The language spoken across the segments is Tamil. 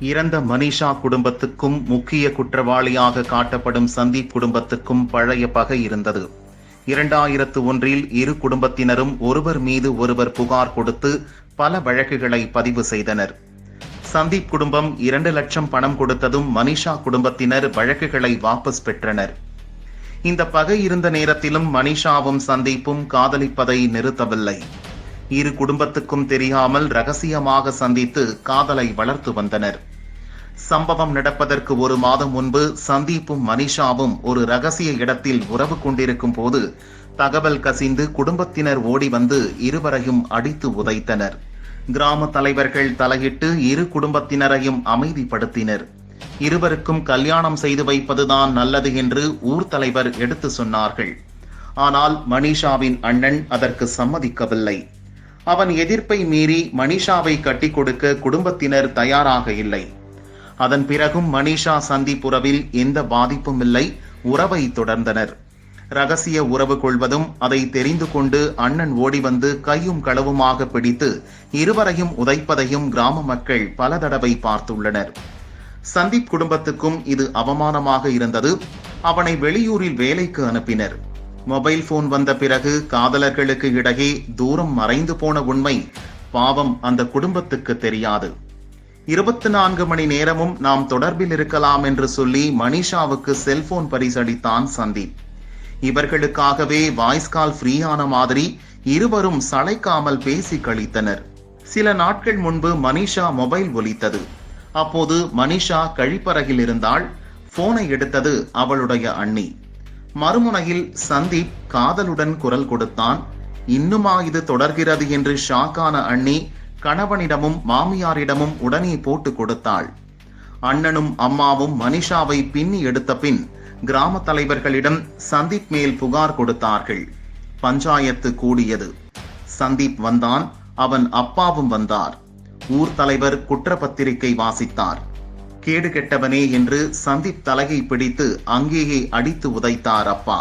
இறந்த மனிஷா குடும்பத்துக்கும் முக்கிய குற்றவாளியாக காட்டப்படும் சந்தீப் குடும்பத்துக்கும் பழைய பகை இருந்தது. இரண்டாயிரத்து ஒன்றில் இரு குடும்பத்தினரும் ஒருவர் மீது ஒருவர் புகார் கொடுத்து பல வழக்குகளை பதிவு செய்தனர். சந்தீப் குடும்பம் இரண்டு லட்சம் பணம் கொடுத்ததும் மனிஷா குடும்பத்தினர் வழக்குகளை வாபஸ் பெற்றனர். இந்த பகை இருந்த நேரத்திலும் மனிஷாவும் சந்தீப்பும் காதலிப்பதை நிறுத்தவில்லை. இரு குடும்பத்துக்கும் தெரியாமல் ரகசியமாக சந்தித்து காதலை வளர்த்து வந்தனர். சம்பவம் நடப்பதற்கு ஒரு மாதம் முன்பு சந்தீப்பும் மனிஷாவும் ஒரு ரகசிய இடத்தில் உறவு கொண்டிருக்கும் போது தகவல் கசிந்து குடும்பத்தினர் ஓடி வந்து இருவரையும் அடித்து உதைத்தனர். கிராம தலைவர்கள் தலையிட்டு இரு குடும்பத்தினரையும் அமைதிப்படுத்தினர். இருவருக்கும் கல்யாணம் செய்து வைப்பதுதான் நல்லது என்று ஊர் தலைவர் எடுத்து சொன்னார்கள். ஆனால் மனிஷாவின் அண்ணன் அதற்கு சம்மதிக்கவில்லை. அவன் எதிர்ப்பை மீறி மனிஷாவை கட்டிக் கொடுக்க குடும்பத்தினர் தயாராக இல்லை. அதன் பிறகும் மனிஷா சந்திப்புறவில் எந்த பாதிப்பும் இல்லை உறவை தொடர்ந்தனர். ரகசிய உறவு கொள்வதும் அதை தெரிந்து கொண்டு அண்ணன் ஓடி வந்து கையும் களவுமாக பிடித்து இருவரையும் உதைப்பதையும் கிராம மக்கள் பல தடவை பார்த்துள்ளனர். சந்தீப் குடும்பத்துக்கும் இது அவமானமாக இருந்தது. அவனை வெளியூரில் வேலைக்கு அனுப்பினர். மொபைல் போன் வந்த பிறகு காதலர்களுக்கு இடையே தூரம் மறைந்து போன உண்மை பாவம் அந்த குடும்பத்துக்கு தெரியாது. இருபத்தி நான்கு மணி நேரமும் நாம் தொடர்பில் இருக்கலாம் என்று சொல்லி மனிஷாவுக்கு செல்போன் பரிசளித்தான் சந்தீப். இவர்களுக்காகவே வாய்ஸ் கால் ஃப்ரீயான மாதிரி இருவரும் சளைக்காமல் பேசி கழித்தனர். சில நாட்கள் முன்பு மனிஷா மொபைல் ஒலித்தது. அப்போது மனிஷா கழிப்பறையில் இருந்தால் போனை எடுத்தது அவளுடைய அண்ணி. மறுமுனையில் சந்தீப் காதலுடன் குரல் கொடுத்தான். இன்னுமா இது தொடர்கிறது? என்று ஷாக்கான அண்ணி கணவனிடமும் மாமியாரிடமும் உடனே போட்டு கொடுத்தாள். அண்ணனும் அம்மாவும் மனிஷாவை பின்னி எடுத்த பின் கிராம தலைவர்களிடம் சந்தீப் மேல் புகார் கொடுத்தார்கள். பஞ்சாயத்து கூடியது. சந்தீப் வந்தான். அவன் அப்பாவும் வந்தார். ஊர் தலைவர் குற்றப்பத்திரிகை வாசித்தார். கேடு கெட்டவனே என்று சந்தீப் தலையை பிடித்து அங்கேயே அடித்து உதைத்தார் அப்பா.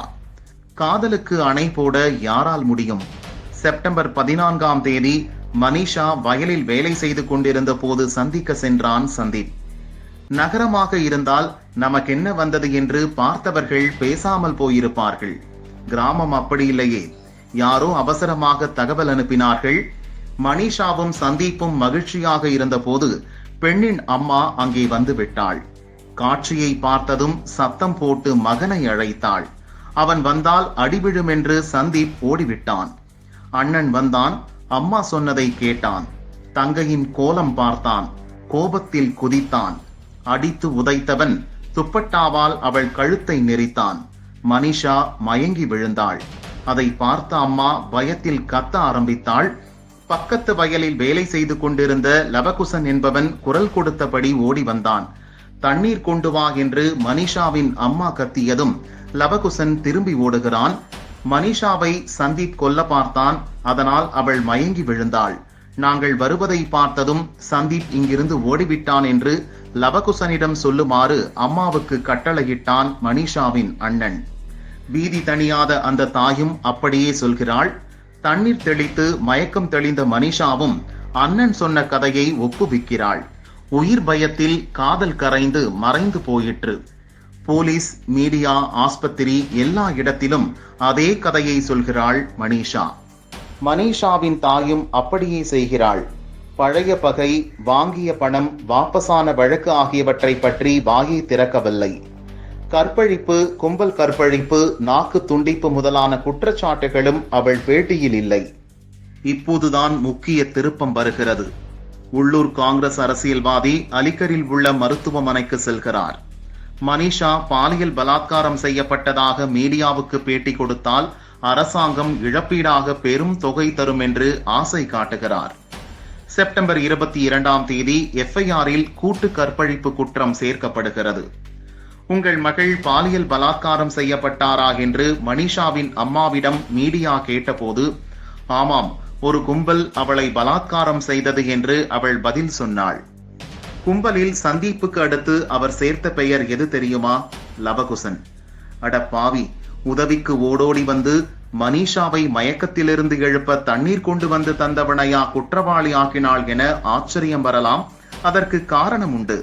காதலுக்கு அணை போட யாரால் முடியும்? செப்டம்பர் பதினான்காம் தேதி மனிஷா வயலில் வேலை செய்து கொண்டிருந்த போது சந்திக்க சென்றான் சந்தீப் நகரமாக இருந்தால் நமக்கென்ன வந்தது என்று பார்த்தவர்கள் பேசாமல் போயிருப்பார்கள். கிராமம் அப்படி இல்லையே. யாரோ அவசரமாக தகவல் அனுப்பினார்கள். மனிஷாவும் சந்தீப்பும் மகிழ்ச்சியாக இருந்தபோது பெண்ணின் அம்மா அங்கே வந்து விட்டாள் காட்சியை பார்த்ததும் சத்தம் போட்டு மகனை அழைத்தாள். அவன் வந்தால் அடிவிழும் என்று சந்தீப் ஓடிவிட்டான். அண்ணன் வந்தான் அம்மா சொன்னதை கேட்டான். தங்கையின் கோலம் பார்த்தான் கோபத்தில் குதித்தான். அடித்து உதைத்தவன் துப்பட்டாவால் அவள் கழுத்தை நெரித்தான். மனிஷா மயங்கி விழுந்தாள். அதை பார்த்த அம்மா பயத்தில் கத்த ஆரம்பித்தாள் பக்கத்து வயலில் வேலை செய்து கொண்டிருந்த லவகுசன் என்பவன் குரல் கொடுத்தபடி ஓடி வந்தான். தண்ணீர் கொண்டு வா என்று மனிஷாவின் அம்மா கத்தியதும் லவகுசன் திரும்பி ஓடுகிறான். மனிஷாவை சந்தீப் கொல்ல பார்த்தான். அதனால் அவள் மயங்கி விழுந்தாள். நாங்கள் வருவதை பார்த்ததும் சந்தீப் இங்கிருந்து ஓடிவிட்டான் என்று லவகுசனிடம் சொல்லுமாறு அம்மாவுக்கு கட்டளையிட்டான் மனிஷாவின் அண்ணன். வீதி தணியாத அந்த தாயும் அப்படியே சொல்கிறாள். தண்ணீர் தெளித்து மயக்கம் தெளிந்த மனிஷாவும் அண்ணன் சொன்ன கதையை ஒப்புவிக்கிறாள். உயிர் பயத்தில் காதல் கரைந்து மறைந்து போயிற்று. போலீஸ் மீடியா ஆஸ்பத்திரி எல்லா இடத்திலும் அதே கதையை சொல்கிறாள் மனிஷா. மனிஷாவின் தாயும் அப்படியே செய்கிறாள். பழைய பகை வாங்கிய பணம் வாபஸான வழக்கு ஆகியவற்றை பற்றி வாயை திறக்கவில்லை. கற்பழிப்பு கும்பல் கற்பழிப்பு நாக்கு துண்டிப்பு முதலான குற்றச்சாட்டுகளும் அவள் பேட்டியில் இல்லை. இப்போதுதான் முக்கிய திருப்பம் வருகிறது. உள்ளூர் காங்கிரஸ் அரசியல்வாதி அலிகரில் உள்ள மருத்துவமனைக்கு செல்கிறார். மனிஷா பாலியல் பலாத்காரம் செய்யப்பட்டதாக மீடியாவுக்கு பேட்டி கொடுத்தால் அரசாங்கம் இழப்பீடாக பெரும் தொகை தரும் என்று ஆசை காட்டுகிறார். செப்டம்பர் இருபத்தி இரண்டாம் தேதி எஃப்ஐஆரில் கூட்டு கற்பழிப்பு குற்றம் சேர்க்கப்படுகிறது. உங்கள் மகள் பாலியல் பலாத்காரம் செய்யப்பட்டாரா என்று மனிஷாவின் அம்மாவிடம் மீடியா கேட்டபோது ஆமாம் ஒரு கும்பல் அவளை பலாத்காரம் செய்தது என்று அவள் பதில் சொன்னாள். கும்பலில் சந்தீப்புக்கு அடுத்து அவர் சேர்த்த பெயர் எது தெரியுமா? லவகுசன். அட பாவி உதவிக்கு ஓடோடி வந்து மனிஷாவை மயக்கத்திலிருந்து எழுப்ப தண்ணீர் கொண்டு வந்து தந்தவனையா குற்றவாளி ஆக்கினாள் என ஆச்சரியம் வரலாம். அதற்கு காரணம் உண்டு.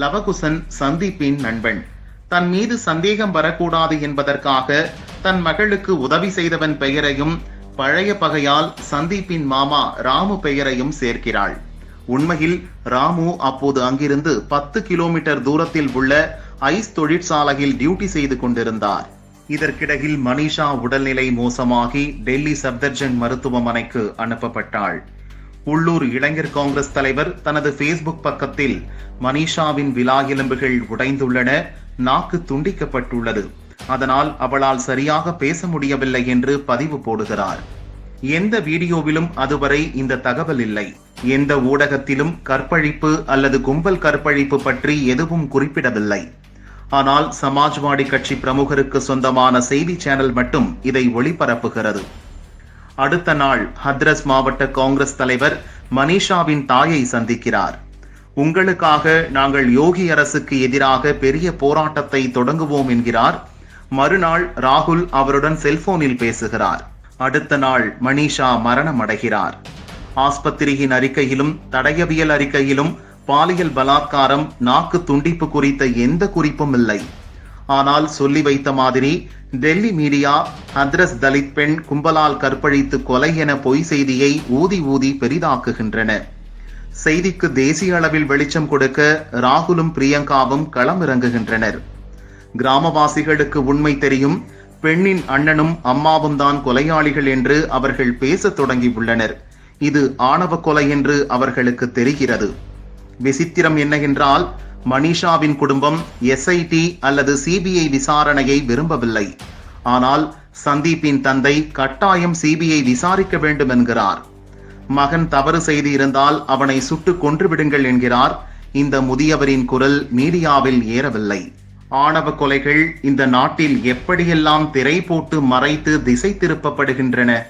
லவகுசன் சந்தீப்பின் நண்பன். தன் மீது சந்தேகம் வரக்கூடாது என்பதற்காக தன் மகளுக்கு உதவி செய்தவன் பெயரையும் பழைய பகையால் சந்தீப்பின் மாமா ராமு பெயரையும் சேர்க்கிறாள். உண்மையில் ராமு அப்போது அங்கிருந்து பத்து கிலோமீட்டர் தூரத்தில் உள்ள ஐஸ் தொழிற்சாலையில் டியூட்டி செய்து கொண்டிருந்தார். இதற்கிடையில் மனிஷா உடல்நிலை மோசமாகி டெல்லி சப்தர்ஜங் மருத்துவமனைக்கு அனுப்பப்பட்டாள். உள்ளூர் இளைஞர் காங்கிரஸ் தலைவர் தனது ஃபேஸ்புக் பக்கத்தில் மனிஷாவின் விலா எலும்புகள் உடைந்துள்ளன நாக்கு துண்டிக்கப்பட்டுள்ளது. அதனால் அவளால் சரியாக பேச முடியவில்லை என்று பதிவு போடுகிறார். எந்த வீடியோவிலும் அதுவரை இந்த தகவல் இல்லை. எந்த ஊடகத்திலும் கற்பழிப்பு அல்லது கும்பல் கற்பழிப்பு பற்றி எதுவும் குறிப்பிடவில்லை. ஆனால் சமாஜ்வாடி கட்சி பிரமுகருக்கு சொந்தமான செய்தி சேனல் மட்டும் இதை ஒளிபரப்புகிறது. அடுத்த நாள் ஹத்ரஸ் மாவட்ட காங்கிரஸ் தலைவர் மனிஷாவின் தாயை சந்திக்கிறார். உங்களுக்காக நாங்கள் யோகி அரசுக்கு எதிராக பெரிய போராட்டத்தை தொடங்குவோம் என்கிறார். மறுநாள் ராகுல் அவருடன் செல்போனில் பேசுகிறார். அடுத்த நாள் மனிஷா மரணம் அடைகிறார். ஆஸ்பத்திரியின் அறிக்கையிலும் தடயவியல் அறிக்கையிலும் பாலியல் பலாத்காரம் நாக்கு துண்டிப்பு குறித்த எந்த குறிப்பும் இல்லை. ஆனால் சொல்லி வைத்த மாதிரி டெல்லி மீடியா ஹத்ரஸ் தலித் பெண் கும்பலால் கற்பழித்து கொலை என பொய் செய்தியை ஊதி ஊதி பெரிதாக்குகின்றன. செய்திக்கு தேசிய அளவில் வெளிச்சம் கொடுக்க ராகுலும் பிரியங்காவும் களமிறங்குகின்றனர். கிராமவாசிகளுக்கு உண்மை தெரியும் பெண்ணின் அண்ணனும் அம்மாவும் தான் கொலையாளிகள் என்று அவர்கள் பேசத் தொடங்கியுள்ளனர். இது ஆணவ கொலை என்று அவர்களுக்கு தெரிகிறது. விசித்திரம் என்னவென்றால் மனிஷாவின் குடும்பம் எஸ்ஐடி அல்லது சிபிஐ விசாரணையை விரும்பவில்லை. ஆனால் சந்தீப்பின் தந்தை கட்டாயம் சிபிஐ விசாரிக்க வேண்டும் என்கிறார். மகன் தவறு செய்து இருந்தால் அவனை சுட்டு கொன்றுவிடுங்கள் என்கிறார். இந்த முதியவரின் குரல் மீடியாவில் ஏறவில்லை. ஆணவ கொலைகள் இந்த நாட்டில் எப்படியெல்லாம் திரை போட்டு மறைத்து திசை திருப்பப்படுகின்றன